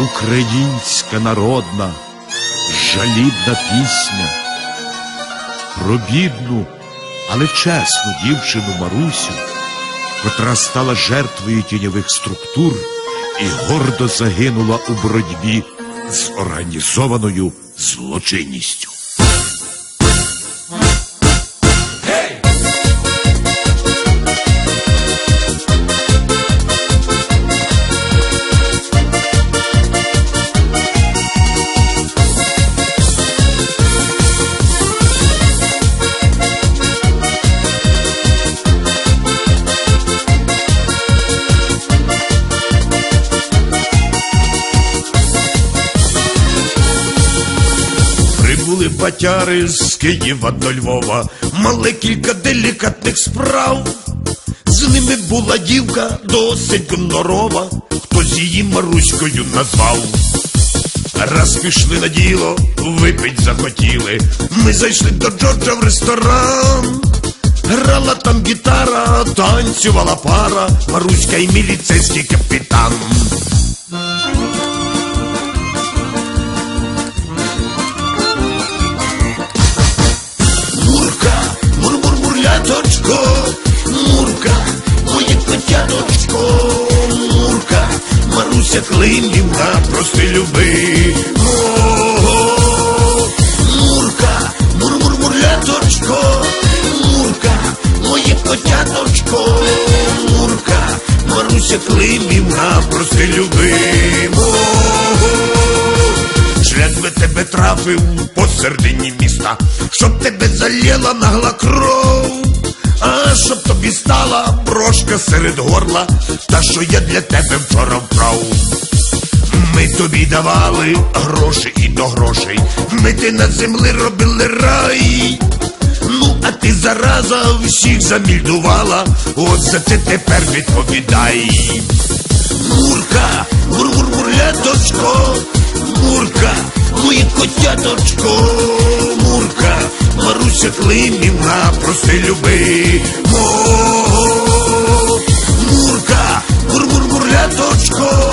українська народна, жалібна пісня про бідну, але чесну дівчину Марусю, котра стала жертвою тіньових структур і гордо загинула у боротьбі з організованою злочинністю. Батяри з Києва до Львова, мали кілька делікатних справ. З ними була дівка досить гонорова, хтось її Маруською назвав. Раз пішли на діло, випить захотіли. Ми зайшли до Джорджа в ресторан. Грала там гітара, танцювала пара, Маруська і міліцейський капітан. Мур-мур-мурляточко, Мурка, моє котяточко, Мурка, Маруся Климівна, прости люби. О, Мурка, мур-мур-мурляточко, Мурка, моє котяточко, Мурка, Маруся Климівна, прости люби. Би тебе трафив посередині міста, щоб тебе залєла нагла кров, а щоб тобі стала брошка серед горла, та що я для тебе вчора вправ. Ми тобі давали гроші і до грошей, ми ти на землі робили рай. Ну, а ти зараза всіх замільдувала, от за це тепер відповідай. Мурка, мур-мур-мурляточко, Мурка, моє котяточко, Климівна, прости люби. Мо, Мурка, мур-мур-мурляточко,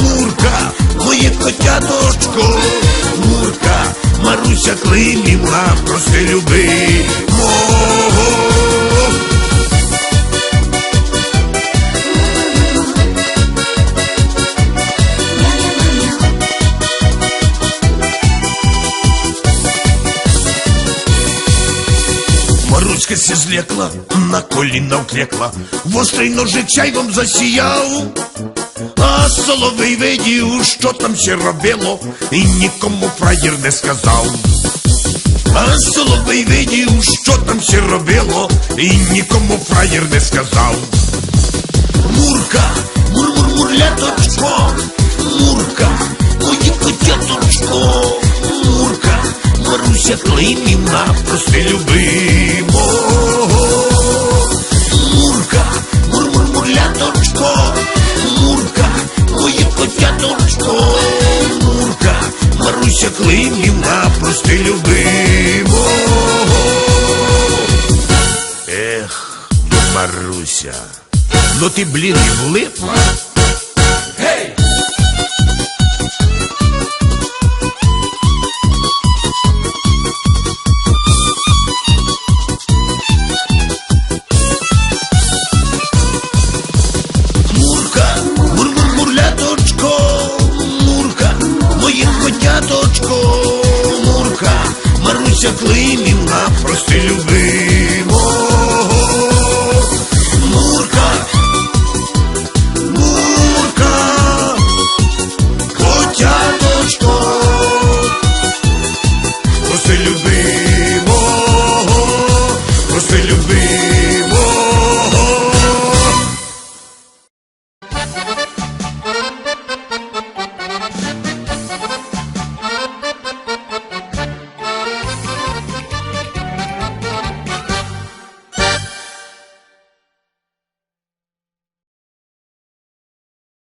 Мурка, моє котяточко, Мурка, Маруся Климівна, прости люби. Злекла, на коліна вклекла, вострий ножик чайвом засіяв. А соловей видів, що там ще робило, і нікому фраєр не сказав. А соловей видів, що там ще робило, і нікому фраєр не сказав. Мурка, мур-мур-мурляточко, Мурка, моє котяточко, Мурка, Маруся Климівна, прости любимо. Маруся Климівна, прости любимо. Ех, Маруся, ну ти, блін, і влипла.